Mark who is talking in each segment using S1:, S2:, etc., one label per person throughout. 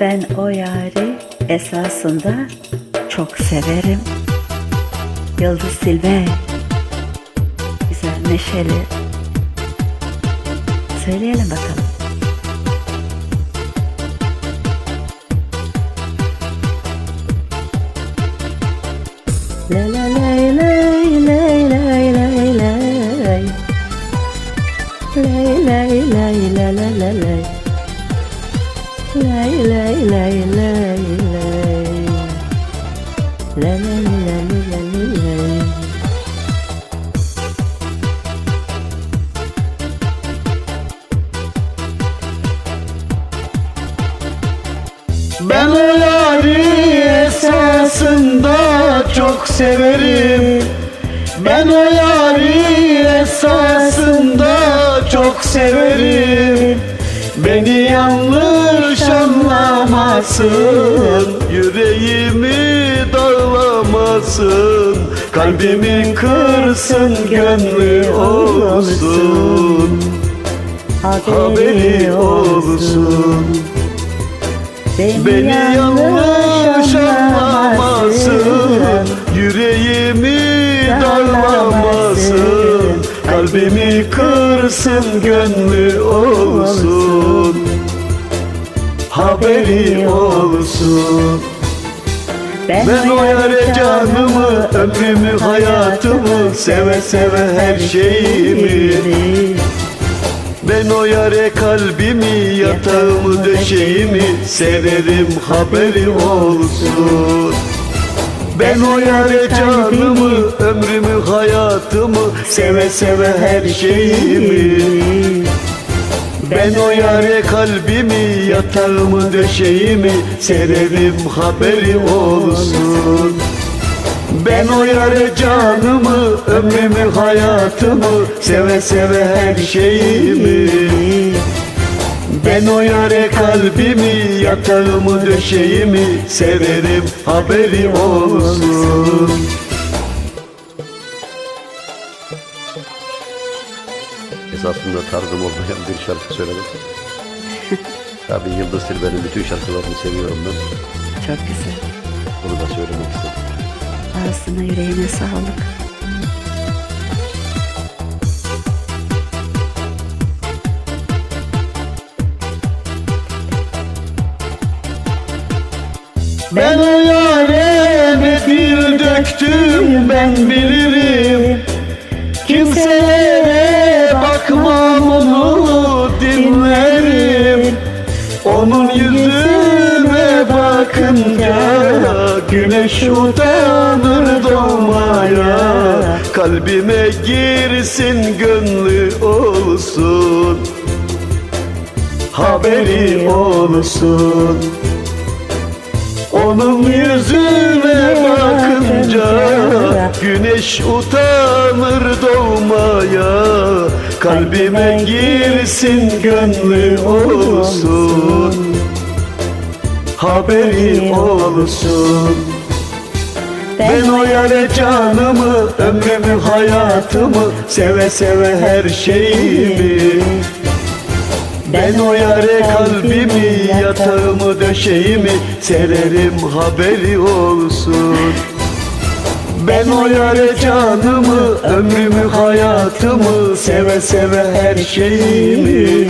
S1: Ben o yari esasında çok severim. Yıldız Silve. Güzel, neşeli. Söyleyelim bakalım. La la lay lay lay Lay lay lay la la la lay Lay lay lay lay lay La la la la la la lay
S2: Ben o yari esasında çok severim. Ben o yari esasında çok severim Beni yanlış anlamasın Yüreğimi dağlamasın Kalbimi kırsın gönlü olsun. Haberi olsun. Beni yanlış Kalbimi kırsın gönlü olsun. Haberi olsun. Ben o yare canımı, ömrümü, hayatımı Seve seve her şeyimi. ben o yare kalbimi, yatağımı, döşeğimi Severim haberi olsun. Ben o yare canımı, ömrümü, hayatımı Seve seve her şeyimi. Ben o yare kalbimi, yatağımı, döşeğimi Severim haberi olsun. Ben o yare canımı, ömrümü, hayatımı Seve seve her şeyimi. Ben o yare kalbimi, yatağımı, döşeğimi Severim haberi olsun
S3: Esasında tarzım olmayan bir şarkı söyledim. Tabii Yıldız Tilbe'nin bütün şarkılarını seviyorum ben.
S1: Çok güzel.
S3: Bunu da söylemek istedim.
S1: Ağzına yüreğine sağlık.
S2: Ben o yare ne dil döktüm ben bilirim Onun yüzüne bakınca Güneş utanır doğmaya. Kalbime girsin gönlü olsun Haberi olsun. Onun yüzüne bakınca Güneş utanır doğmaya Kalbime girsin gönlü olsun. Haberi olsun. Ben o yare canımı, ömrümü, hayatımı Seve seve her şeyimi. Ben o yare kalbimi, yatağımı, döşeğimi Sererim haberi olsun Ben o yare canımı, ömrümü, hayatımı Seve seve her şeyimi.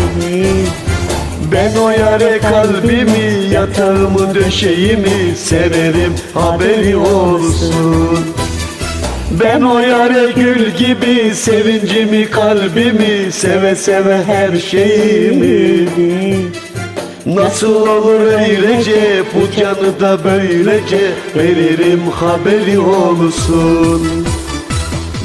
S2: Ben o yare kalbimi, yatağımı, döşeğimi Severim haberi olsun. Ben o yare gül gibi sevincimi kalbimi Seve seve her şeyimi Nasıl olur öylece bu canı da böylece Veririm haberi olsun.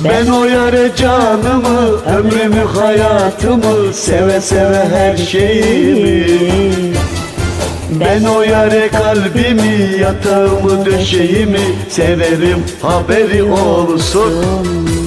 S2: Ben o yare canımı, ömrümü, hayatımı Seve seve her şeyimi ben o yare kalbimi, yatağımı, döşeğimi Severim haberi olsun